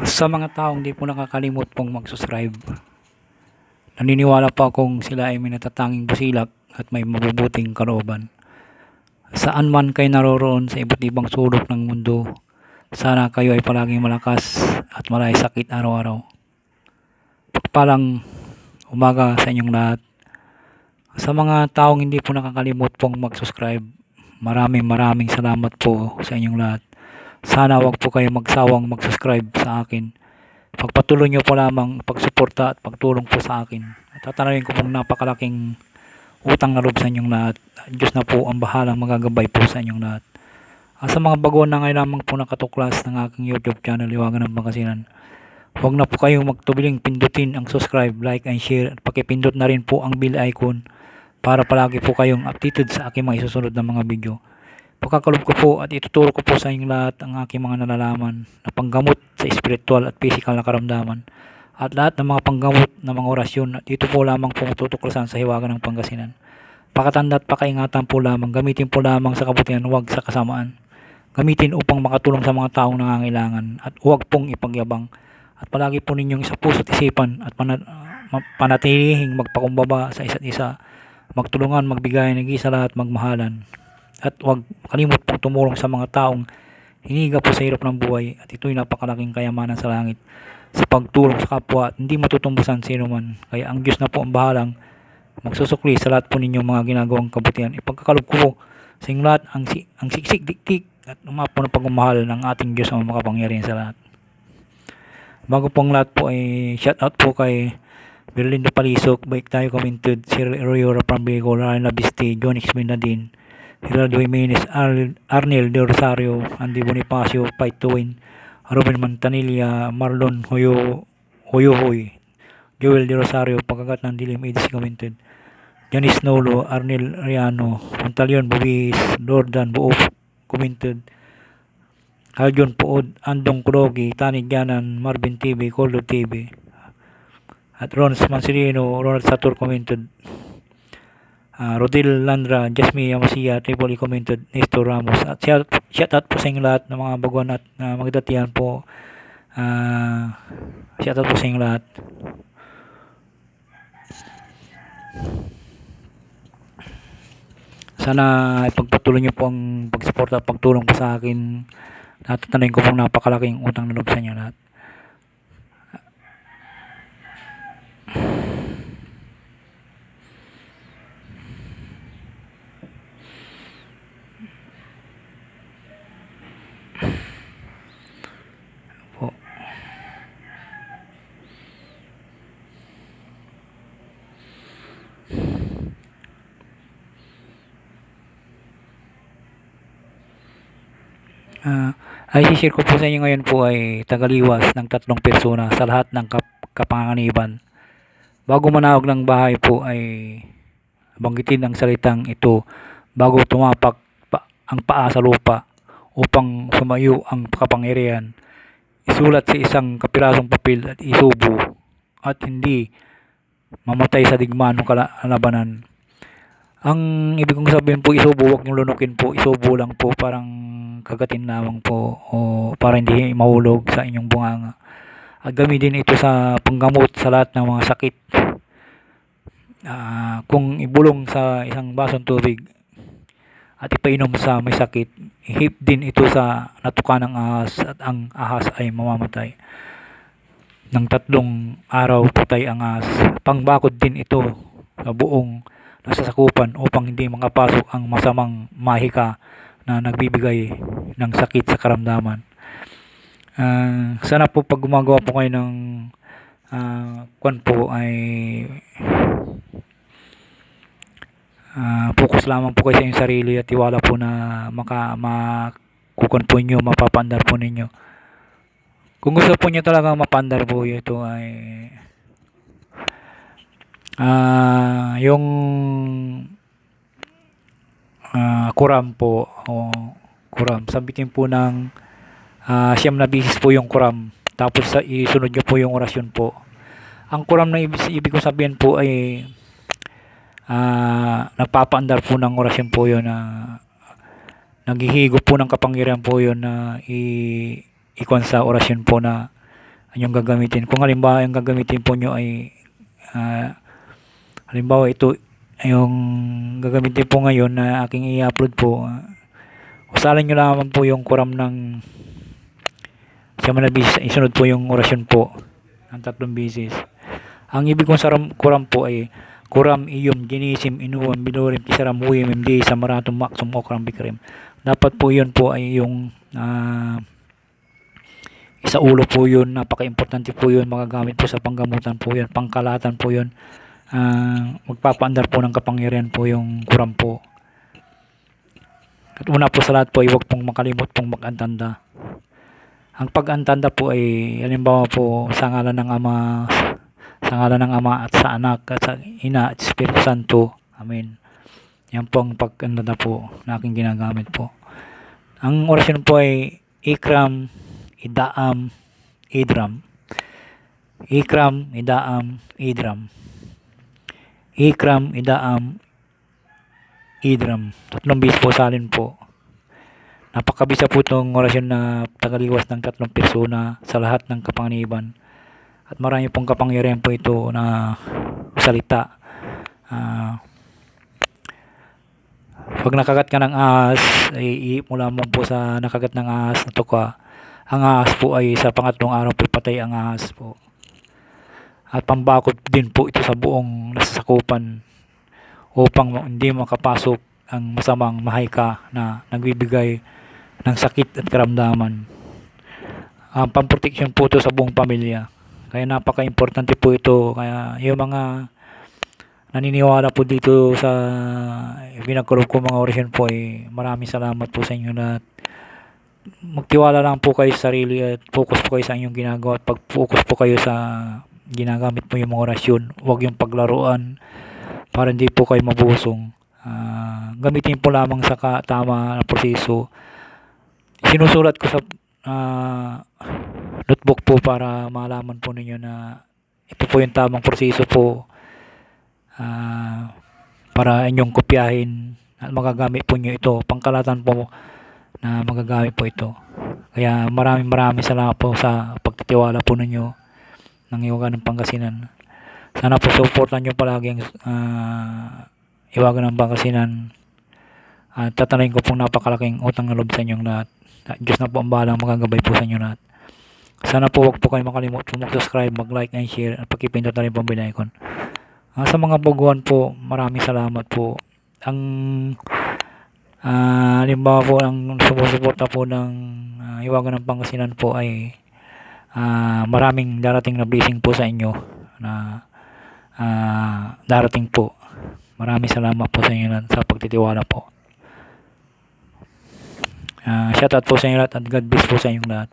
Sa mga taong di po nakakalimot pong mag-subscribe, naniniwala po akong sila ay may natatanging busilak at may mabubuting kalooban. Saan man kayo naroroon sa iba't ibang sulok ng mundo, sana kayo ay palaging malakas at malay sakit araw-araw. Pagpalang umaga sa inyong lahat. Sa mga taong hindi po nakakalimot pong mag-subscribe, maraming maraming salamat po sa inyong lahat. Sana wag po kayo magsawang mag-subscribe sa akin. Pagpatuloy nyo po lamang pagsuporta at pagtulong po sa akin. At tatanawin ko pong napakalaking utang na loob sa inyong lahat. Diyos na po ang bahalang magagabay po sa inyong lahat. At sa mga bago na ngayon lamang po nakatuklas ng aking YouTube channel, Liwagan ng Pangasinan, huwag na po kayong magtubiling pindutin ang subscribe, like, and share at pakipindot na rin po ang bell icon para palagi po kayong updated sa aking mga isusunod na mga video. Pagkakalob ko po at ituturo ko po sa inyong lahat ang aking mga nalalaman na panggamot sa spiritual at physical na karamdaman at lahat ng mga panggamot na mga orasyon at dito po lamang po tutuklasan sa hiwaga ng Pangasinan. Pakatanda at pakaingatan po lamang, gamitin po lamang sa kabutihan, huwag sa kasamaan. Gamitin upang makatulong sa mga taong nangangailangan at huwag pong ipagyabang at palagi po ninyong isa isipan at pana- ma- panatilihing magpakumbaba sa isa't isa, magtulungan, magbigay ng isa lahat, magmahalan. At huwag kalimot pong tumulong sa mga taong hiniga po sa hirap ng buhay at ito'y napakalaking kayamanan sa langit sa pagtulong sa kapwa at hindi matutumbasan sino man. Kaya ang Diyos na po ang bahalang magsusukli sa lahat po ninyong mga ginagawang kabutihan. Ipagkakalob ko sa inyong lahat ang, si- ang siksik, diktik at umapo na pagmamahal ng ating Diyos ang makapangyarihan sa lahat. Bago pong lahat po ay shout out po kay Berlindo Palisok, Baik Tayo Commented, Sir Royora Prambigo, Ryan Labiste, John X. Geraldo Jimenez, Ar- Arnel De Rosario, Andy Bonifacio, Win, Ruben Mantanilla, Marlon Hoyo, Hoyohoy, Joel De Rosario, Pagkagat ng Dilim, ADC Commented, Janice Nolo, Arnel Riano, Montalion Bubis, Lordan Buo Commented, Aljon Puod, Andong Kurogi, Tani Janan, Marvin TV, Coldo TV, at Ron Mansirino, Ronald Satur commented, uh, Rodil Landra, Jasmine Yamasiya, Tripoli commented, Nestor Ramos, at shout, out po sa inyong lahat ng mga baguhan at uh, magdatihan po, uh, shout out po sa inyong lahat. Sana ipagpatuloy niyo po ang pagsuporta at pagtulong po sa akin. Natatanayin ko pong napakalaking utang na loob sa inyo lahat. Ah, ay share ko po sa inyo ngayon po ay tagaliwas ng tatlong persona sa lahat ng kap- kapanganiban. Bago manawag ng bahay po ay banggitin ang salitang ito bago tumapak pa, ang paa sa lupa upang sumayo ang kapangyarihan. Isulat sa isang kapirasong papel at isubo at hindi mamatay sa digmaan ng kalabanan. Ang ibig kong sabihin po isubo, huwag niyong lunukin po, isubo lang po parang kagatin lamang po o para hindi mahulog sa inyong bunganga. At gamitin ito sa panggamot sa lahat ng mga sakit. Ah, kung ibulong sa isang basong tubig at ipainom sa may sakit, ihip din ito sa natukan ng ahas at ang ahas ay mamamatay. Ng tatlong araw patay ang ahas. Pangbakod din ito sa buong nasasakupan upang hindi makapasok ang masamang mahika na nagbibigay ng sakit sa karamdaman. Ah, sana po pag gumagawa po kayo ng ah, kwan po ay ah, focus lamang po kayo sa inyong sarili at tiwala po na maka makukuan po ninyo, mapapandar po ninyo. Kung gusto po niyo talaga mapandar po ito ay ah yung ah, kuram po. O kuram sabitin po ng ah, siyam na bisis po yung kuram tapos sa isunod nyo po yung orasyon po. Ang kuram na ibig, ibig ko sabihin po ay ah, nagpapaandar po ng orasyon po yun na naghihigo po ng kapangyarihan po yun na i ikon sa orasyon po na yung gagamitin. Kung halimbawa yung gagamitin po nyo ay ah, halimbawa ito yung gagamitin po ngayon na aking i-upload po uh, usalan nyo lamang po yung kuram ng siya manabis isunod po yung orasyon po ng tatlong bisis. Ang ibig kong saram, kuram po ay kuram iyom ginisim inuwam binurim kisaram huyim imdi sa maratum maksum okram bikrim. Dapat po yun po ay yung ah, isa ulo po yun. Napaka-importante po yun. Magagamit po sa panggamutan po yun pangkalatan po yun Ah, magpapaandar po ng kapangyarihan po yung kuram po. At una po sa lahat po huwag pong makalimot pong mag-antanda. Ang pag-antanda po ay halimbawa po sa ngalan ng Ama sa ngalan ng Ama at sa Anak at sa Ina at Espiritu Santo. Amen. Yan po ang pag-antanda po na aking ginagamit po. Ang orasyon po ay Ikram, Idaam, Idram. Ikram, Idaam, Idram Ikram, Idaam, Idram. Tatlong bis po salin po. Napakabisa po itong orasyon na tagaliwas ng tatlong persona sa lahat ng kapanganiban. At marami pong kapangyarihan po ito na salita. Ah, pag nakagat ka ng ahas, ay iip mo lamang po sa nakagat ng ahas na tuka. Ang ahas po ay sa pangatlong araw po patay ang ahas po. At pambakot din po ito sa buong nasasakupan upang hindi makapasok ang masamang mahayka na nagbibigay ng sakit at karamdaman. Ang pamproteksyon po ito sa buong pamilya. Kaya napaka-importante po ito. Kaya yung mga naniniwala po dito sa pinagkulog ko mga orasyon po ay maraming salamat po sa inyo lahat. Magtiwala lang po kayo sa sarili at focus po kayo sa inyong ginagawa at pag-focus po kayo sa ginagamit mo yung mga orasyon. Huwag yung paglaruan para hindi po kayo mabusong. Ah, gamitin po lamang sa tama na proseso. Sinusulat ko sa ah, notebook po para malaman po ninyo na ito po yung tamang proseso po ah, para inyong kopyahin at magagamit po nyo ito. Pangkalatan po na magagamit po ito. Kaya maraming maraming salamat po sa pagtitiwala po ninyo ng Iwagan ng Pangasinan. Sana po supportan nyo palagi ang ah, Iwagan ng Pangasinan. At tatanayin ko pong napakalaking utang na loob sa inyong lahat. At Diyos na po ang bahalang magagabay po sa inyo lahat. Sana po wag po kayo makalimut po mag-subscribe, mag-like and share at pakipindot na rin po ang bell icon. Ah, sa mga baguhan po, maraming salamat po. Ang ah, halimbawa po ang sumusuporta po ng ah, Iwagan ng Pangasinan po ay ah, maraming darating na blessing po sa inyo na ah, darating po. Maraming salamat po sa inyo sa pagtitiwala po. Ah, shoutout po sa inyo lahat at God bless po sa inyong lahat.